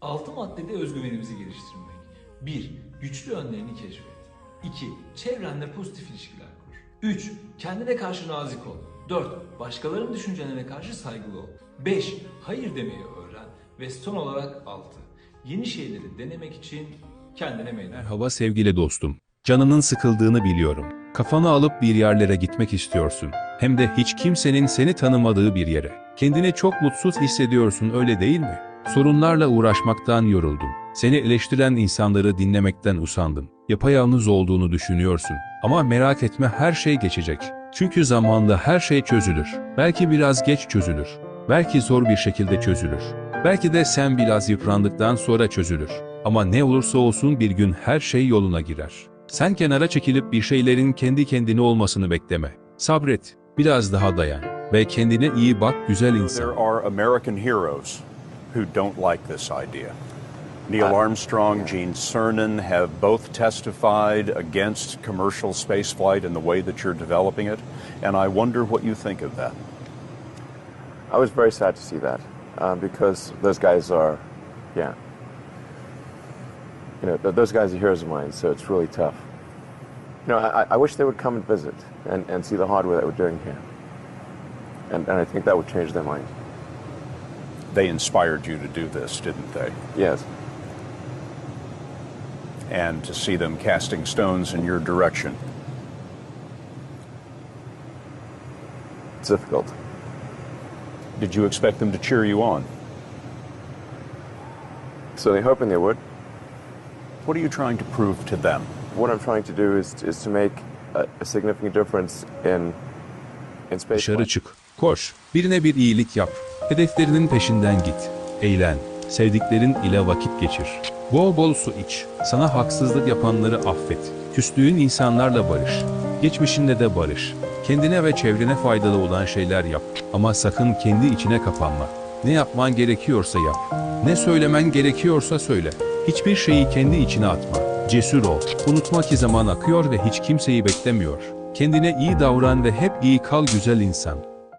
Altı maddede özgüvenimizi geliştirmek. 1. Güçlü yönlerini keşfet. 2. Çevrenle pozitif ilişkiler kur. 3. Kendine karşı nazik ol. 4. Başkalarının düşüncelerine karşı saygılı ol. 5. Hayır demeyi öğren. Ve son olarak 6. Yeni şeyleri denemek için kendine meydan. Merhaba sevgili dostum. Canının sıkıldığını biliyorum. Kafanı alıp bir yerlere gitmek istiyorsun. Hem de hiç kimsenin seni tanımadığı bir yere. Kendini çok mutsuz hissediyorsun öyle değil mi? Sorunlarla uğraşmaktan yoruldum. Seni eleştiren insanları dinlemekten usandım. Yapayalnız olduğunu düşünüyorsun. Ama merak etme her şey geçecek. Çünkü zamanla her şey çözülür. Belki biraz geç çözülür. Belki zor bir şekilde çözülür. Belki de sen biraz yıprandıktan sonra çözülür. Ama ne olursa olsun bir gün her şey yoluna girer. Sen kenara çekilip bir şeylerin kendi kendine olmasını bekleme. Sabret, biraz daha dayan ve kendine iyi bak güzel insan. There are American heroes who don't like this idea. Neil Armstrong, Gene Cernan have both testified against commercial spaceflight and the way that you're developing it, and I wonder what you think of that. I was very sad to see that um, because those guys are, yeah. You know, th- those guys are heroes of mine, so it's really tough. You know, I, I wish they would come and visit and, and see the hardware that we're doing here. And, and I think that would change their mind. They inspired you to do this, didn't they? Yes. And to see them casting stones in your direction. It's difficult. Did you expect them to cheer you on? So they're hoping they would. What are you trying to prove to them? What I'm trying to do is, is to make a, a significant difference in, in space. Dışarı çık, koş, birine bir iyilik yap, hedeflerinin peşinden git, eğlen, sevdiklerin ile vakit geçir. Bol bol su iç, sana haksızlık yapanları affet, küstüğün insanlarla barış, geçmişinde de barış. Kendine ve çevrene faydalı olan şeyler yap ama sakın kendi içine kapanma. Ne yapman gerekiyorsa yap, ne söylemen gerekiyorsa söyle. Hiçbir şeyi kendi içine atma. Cesur ol. Unutma ki zaman akıyor ve hiç kimseyi beklemiyor. Kendine iyi davran ve hep iyi kal güzel insan.